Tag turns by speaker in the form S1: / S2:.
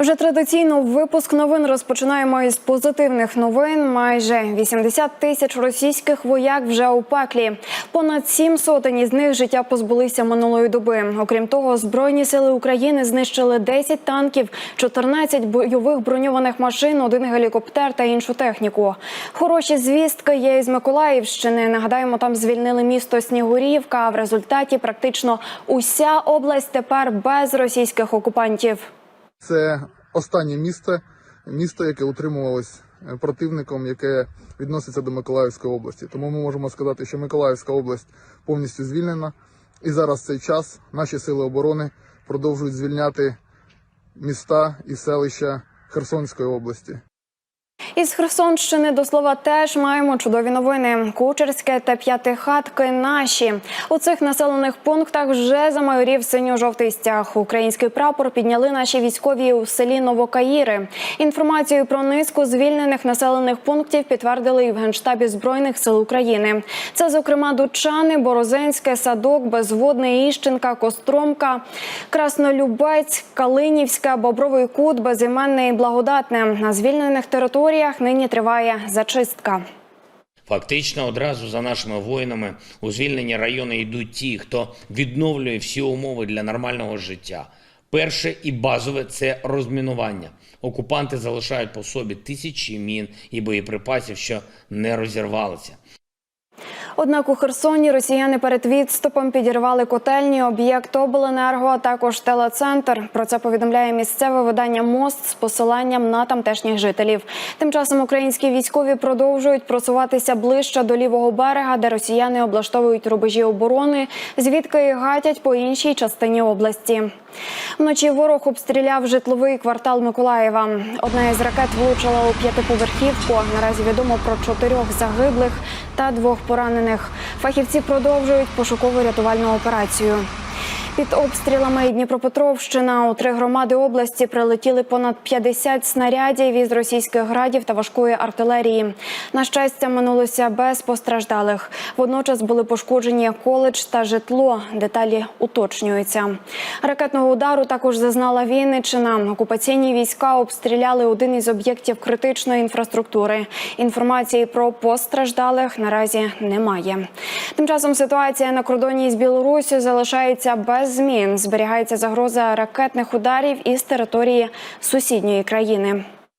S1: Вже традиційно випуск новин розпочинаємо із позитивних новин. Майже 80 тисяч російських вояк вже у пеклі. Понад сім сотень із них життя позбулися минулої доби. Окрім того, збройні сили України знищили 10 танків, 14 бойових броньованих машин, один гелікоптер та іншу техніку. Хороші звістки є із Миколаївщини. Нагадаємо, там звільнили місто Снігурівка. А в результаті практично уся область тепер без російських окупантів.
S2: Це останнє місто, місто, яке утримувалось е, противником, яке відноситься до Миколаївської області. Тому ми можемо сказати, що Миколаївська область повністю звільнена. І зараз цей час наші сили оборони продовжують звільняти міста і селища Херсонської області.
S1: Із Херсонщини до слова теж маємо чудові новини. Кучерське та п'ятихатки наші у цих населених пунктах вже замайорів синьо-жовтий стяг. Український прапор підняли наші військові у селі Новокаїри. Інформацію про низку звільнених населених пунктів підтвердили і в генштабі збройних сил України. Це, зокрема, Дучани, Борозенське, Садок, Безводне, Іщенка, Костромка, Краснолюбець, Калинівська, Бобровий Кут, Безіменне і Благодатне. На звільнених територіях нині триває зачистка.
S3: Фактично, одразу за нашими воїнами у звільнені райони йдуть ті, хто відновлює всі умови для нормального життя. Перше і базове це розмінування. Окупанти залишають по собі тисячі мін і боєприпасів, що не розірвалися.
S1: Однак у Херсоні росіяни перед відступом підірвали котельні, об'єкт обленерго, а також телецентр. Про це повідомляє місцеве видання Мост з посиланням на тамтешніх жителів. Тим часом українські військові продовжують просуватися ближче до лівого берега, де росіяни облаштовують рубежі оборони, звідки гатять по іншій частині області. Вночі ворог обстріляв житловий квартал Миколаєва. Одна із ракет влучила у п'ятиповерхівку. Наразі відомо про чотирьох загиблих та двох поранених. Фахівці продовжують пошукову рятувальну операцію. Під обстрілами Дніпропетровщина у три громади області прилетіли понад 50 снарядів із російських градів та важкої артилерії. На щастя, минулося без постраждалих. Водночас були пошкоджені коледж та житло. Деталі уточнюються. Ракетного удару також зазнала Вінниччина. Окупаційні війська обстріляли один із об'єктів критичної інфраструктури. Інформації про постраждалих наразі немає. Тим часом ситуація на кордоні з Білорусі залишається без змін. Зберігається загроза ракетних ударів із території сусідньої країни.